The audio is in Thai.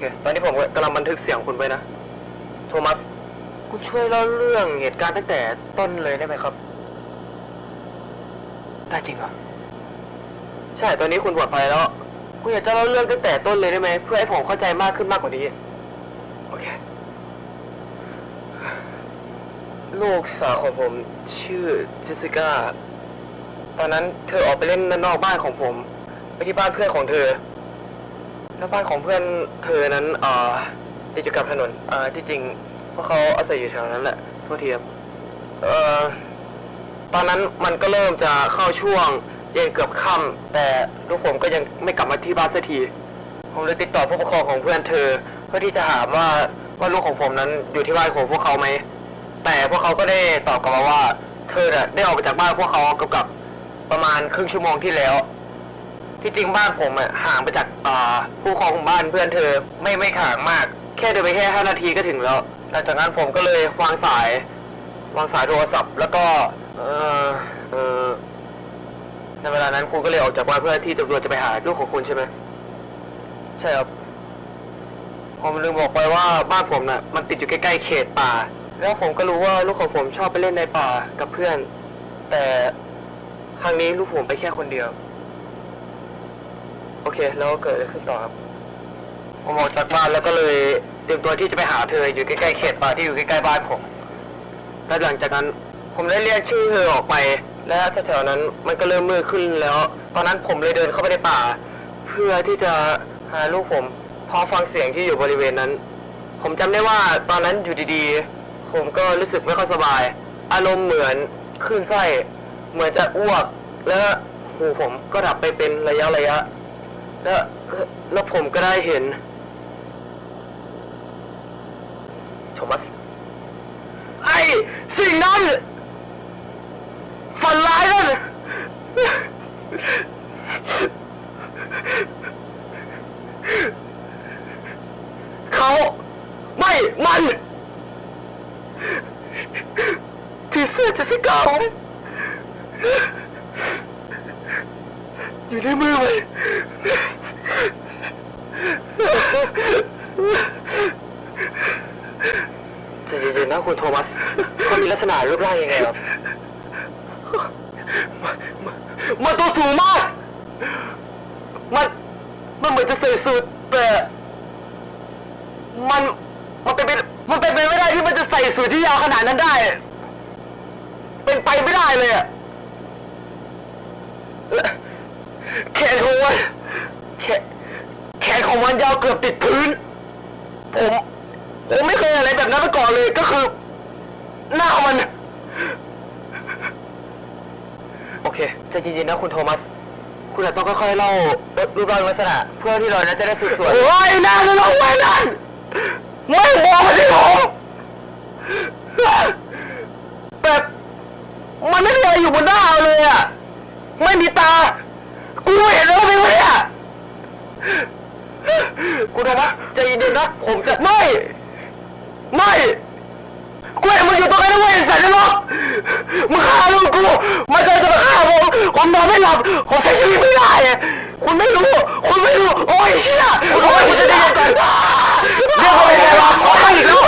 เค ตอนนี้ผมกำลังบันทึกเสียงคุณไว้นะ โทมัส คุณช่วยเล่าเรื่องเหตุการณ์ตั้งแต่ต้นเลยได้ไหมครับ ได้จริงเหรอ ใช่ ตอนนี้คุณปลอดภัยแล้ว คุณอยากจะเล่าเรื่องตั้งแต่ต้นเลยได้ไหม เพื่อให้ผมเข้าใจมากขึ้นมากกว่านี้ โอเค ลูกสาวของผมชื่อเจสสิก้า ตอนนั้นเธอออกไปเล่นนอกบ้านของผม ไปที่บ้านเพื่อนของเธอ แล้วบ้านของเพื่อนเธอนั้นเอ่อติดอยู่กับถนนเอ่อที่จริงพวกเขาอาศัยอยู่แถวนั้นแหละโทษทีครับเอ่อตอนนั้นมันก็เริ่มจะเข้าช่วงเย็นเกือบค่ำแต่ลูกผมก็ยังไม่กลับมาที่บ้านสักทีผมเลยติดต่อผู้ปกครองของเพื่อนเธอ เพื่อที่จะถามว่าว่าลูกของผมนั้นอยู่ที่บ้านของพวกเขาไหมแต่พวกเขาก็ได้ตอบกลับมาว่า เธอน่ะได้ออกไปจากบ้านพวกเขากับกับประมาณครึ่งชั่วโมงที่แล้ว ที่จริงบ้านผมอะห่างไปจากอ่าผู้ปกครองของบ้านเพื่อนเธอไม่ไม่ห่างมาก แค่เดินไปแค่ห้านาทีก็ถึงแล้วหลังจากนั้นผมก็เลยวางสายวางสายโทรศัพท์ แล้วก็เออเออในเวลานั้นคุณก็เลยออกจากบ้านเพื่อที่ตำรวจจะไปหาลูกของคุณใช่ไหมใช่ครับผมลืมบอกไปว่าบ้านผมน่ะมันติดอยู่ใกล้ๆเขตป่า แล้วผมก็รู้ว่าลูกของผมชอบไปเล่นในป่ากับเพื่อน แต่ครั้งนี้ลูกผมไปแค่คนเดียว โอเค แล้วเกิดอะไรขึ้นต่อครับผมออกจากบ้านแล้วก็เลยเตรียมตัวที่จะไปหาเธออยู่ใกล้ๆเขตป่าที่อยู่ใกล้ๆบ้านผม และหลังจากนั้นผมได้เรียกชื่อเธอออกไป และแถวๆนั้นมันก็เริ่มมืดขึ้นแล้ว ตอนนั้นผมเลยเดินเข้าไปในป่า เพื่อที่จะหาลูกผม พอฟังเสียงที่อยู่บริเวณนั้น ผมจำได้ว่าตอนนั้นอยู่ดีๆ ผมก็รู้สึกไม่ค่อยสบาย อารมณ์เหมือนคลื่นไส้ เหมือนจะอ้วก แล้วหูผมก็ดับไปเป็นระยะระยะ แล้วแล้วผมก็ได้เห็น โทมัส ไอ้สิ่งนั้นฝันร้ายนั่นเขาไม่มัน ที่เสื้อเจสสิก้าผม อยู่ในมือมันใจะเย็นๆนะคุณโทมัสเขามีลักษณะรูปร่างยังไงครับมันตัวสูงมาก มัน มันเหมือนจะใส่สูทแต่ มัน มันเป็นไปมันเป็นไปไม่ได้ที่มันจะใส่สูทที่ยาวขนาดนั้นได้ เป็นไปไม่ได้เลยอะ แขนของมันแขนแขนของมันยาวเกือบติดพื้น ผมผมไม่เคยอะไรแบบนั้นมาก่อนเลยก็คือ หน้ามัน โอเคใจเย็นๆนะคุณโทมัส คุณอาจต้องค่อยๆเล่ารูปร่างลักษณะ เพื่อที่เราจะได้สืบสวนโอ้ยนั่นลงไปนั่นไม่บอกมาที่ผมแบบมันไม่มีอะไรอยู่บนหน้าเลยอะ ไม่มีตา กูเห็นแล้วไม่ไหวอะคุณโทมัสใจเย็นๆนะผมจะไม่ ไม่กูเห็นมึงอยู่ตรงนั้นนะเว้ยไอ้สัตว์นรกมึงฆ่าลูกกูมันเคยจะมาฆ่าผมผมนอนไม่หลับผมใช้ชีวิตไม่ได้อะคุณไม่รู้ คุณไม่รู้ โอ้ยเชี่ยโอ้ยคุณจะได้ยังไงเรียกว่าเป็นไงวะขอให้อีกแล้ว